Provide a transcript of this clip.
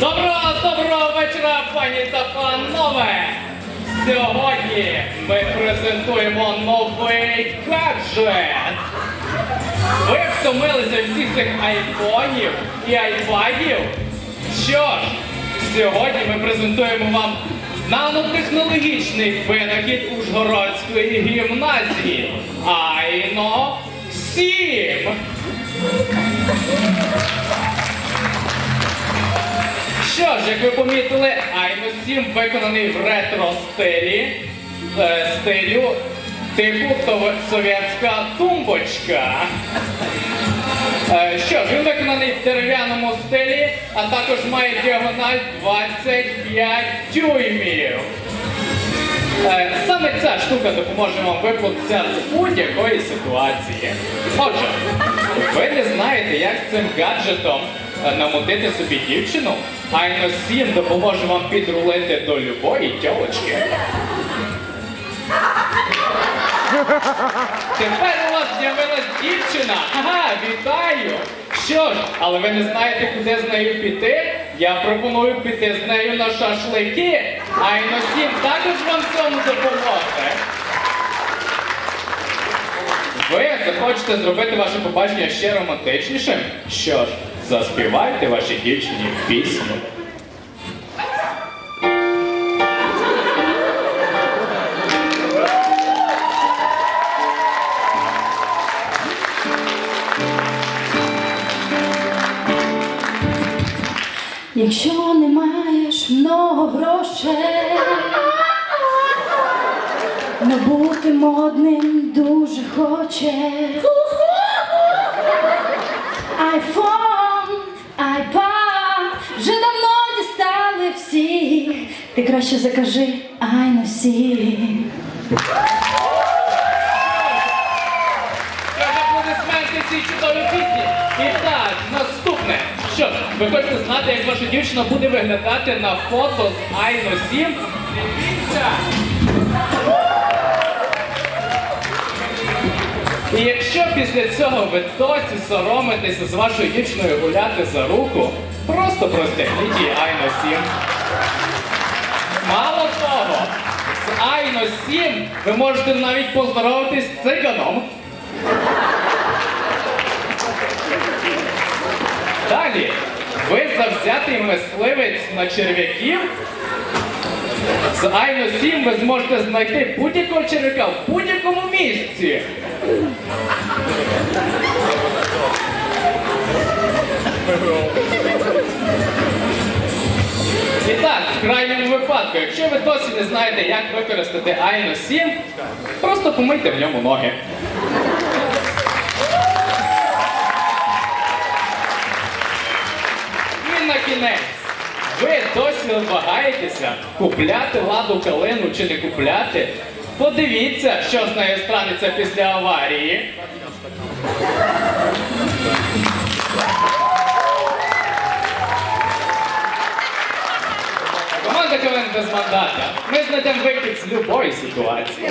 Доброго, доброго вечора, пані та панове! Сьогодні ми презентуємо новий гаджет. Ви втомилися всіх цих айфонів і айпадів? Що ж, сьогодні ми презентуємо вам нанотехнологічний винахід Ужгородської гімназії Айно 7. Що ж, як ви помітили, Айно 7 виконаний в ретро-стилі, е, стилю типу совєтська тумбочка. Е, Що ж, він виконаний в дерев'яному стилі, а також має діагональ 25 дюймів. Е, Саме ця штука допоможе вам виплутатися з будь-якої ситуації. Отже, ви не знаєте, як цим гаджетом е, намутити собі дівчину, Айно 7 допоможе вам підрулити до любої тьолочки. Тепер у вас з'явилась дівчина. Ага, вітаю! Що ж, але ви не знаєте, куди з нею піти? Я пропоную піти з нею на шашлики. Айно 7 також вам цьому допоможе. Ви захочете зробити ваше побачення ще романтичнішим? Що ж, заспівайте вашій дівчині пісню. Якщо не маєш много грошей, не бути модним дуже хочеш. Айфон, Ти краще закажи носі. Тож аплодисменти цій чудовій пісні. І так, наступне. Що ви хочете знати, як ваша дівчина буде виглядати на фото з Айно 7? Дивіться! І якщо після цього ви досі соромитеся з вашою дівчиною гуляти за руку, просто простягніть їй Айно 7. Айно 7 ви можете навіть поздоровитись з циганом. Далі, ви завзятий мисливець на черв'яків. З Айно 7 ви зможете знайти будь-якого черв'яка в будь-якому місці. Випадку, якщо ви досі не знаєте, як використати Айно 7, просто помийте в ньому ноги. І на кінець. Ви досі вагаєтеся, купляти ладу калину чи не купляти. Подивіться, що з нею станеться після аварії. Без мандата. Ми знайдемо вихід з любої ситуації.